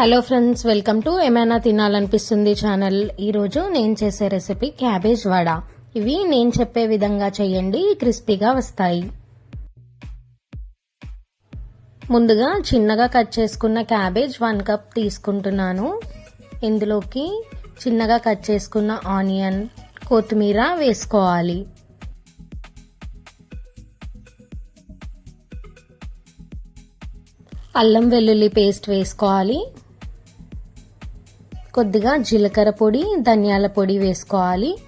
Hello friends welcome to ఏమైనా తినాలనిపిస్తుంది channel ఈరోజు నేను చేసే రెసిపీ క్యాబేజ్ వడ. ఇవి నేను చెప్పే విధంగా చేయండి క్రిస్పీగా వస్తాయి. ముందుగా చిన్నగా కట్ చేసుకున్న క్యాబేజ్ వన్ కప్ తీసుకుంటున్నాను. ఇందులోకి చిన్నగా కట్ చేసుకున్న ఆనియన్ కొత్తిమీర వేసుకోవాలి. అల్లం వెల్లుల్లి పేస్ట్ వేసుకోవాలి. కొద్దిగా జీలకర్ర పొడి ధనియాల పొడి వేసుకోవాలి.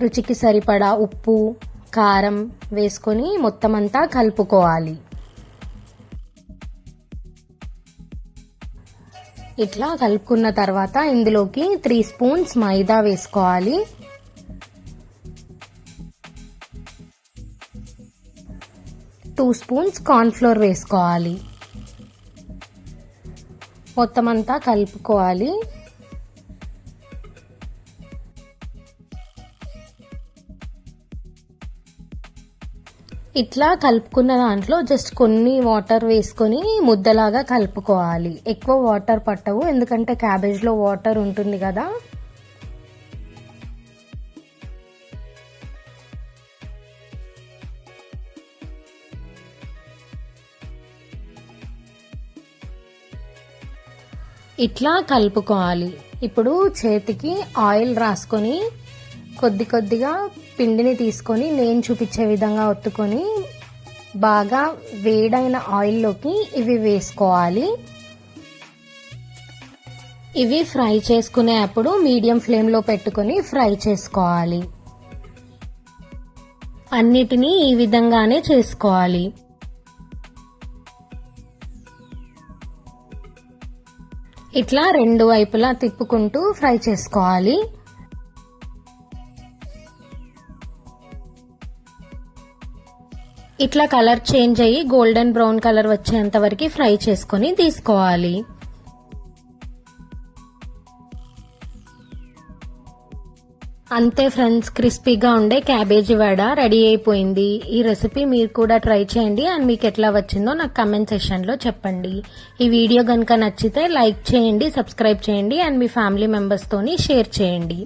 రుచికి సరిపడా ఉప్పు కారం వేసుకొని మొత్తం అంతా కలుపుకోవాలి. ఇట్లా కలుపుకున్న తర్వాత ఇందులోకి త్రీ స్పూన్స్ మైదా వేసుకోవాలి. టూ స్పూన్స్ కార్న్ఫ్లోర్ వేసుకోవాలి. మొత్తం అంతా కలుపుకోవాలి. ఇట్లా కలుపుకున్న దాంట్లో జస్ట్ కొన్ని వాటర్ వేసుకొని ముద్దలాగా కలుపుకోవాలి. ఎక్కువ వాటర్ పట్టవు ఎందుకంటే క్యాబేజ్లో వాటర్ ఉంటుంది కదా. ఇట్లా కలుపుకోవాలి. ఇప్పుడు చేతికి ఆయిల్ రాసుకొని కొద్ది కొద్దిగా పిండిని తీసుకొని నేను చూపించే విధంగా ఒత్తుకొని బాగా వేడైన ఆయిల్లోకి ఇవి వేసుకోవాలి. ఇవి ఫ్రై చేసుకునే అప్పుడు మీడియం ఫ్లేమ్లో పెట్టుకొని ఫ్రై చేసుకోవాలి. అన్నిటినీ ఈ విధంగానే చేసుకోవాలి. ఇట్లా రెండు వైపులా తిప్పుకుంటూ ఫ్రై చేసుకోవాలి. ఇట్లా కలర్ చేంజ్ అయ్యి గోల్డెన్ బ్రౌన్ కలర్ వచ్చేంత వరకు ఫ్రై చేసుకొని తీసుకోవాలి. అంతే ఫ్రెండ్స్ క్రిస్పీగా ఉండే క్యాబేజీ వడ రెడీ అయిపోయింది. ఈ రెసిపీ మీరు కూడా ట్రై చేయండి అండ్ మీకు ఎట్లా వచ్చిందో నాకు కమెంట్ సెషన్లో చెప్పండి. ఈ వీడియో కనుక నచ్చితే లైక్ చేయండి సబ్స్క్రైబ్ చేయండి అండ్ మీ ఫ్యామిలీ మెంబర్స్తోని షేర్ చేయండి.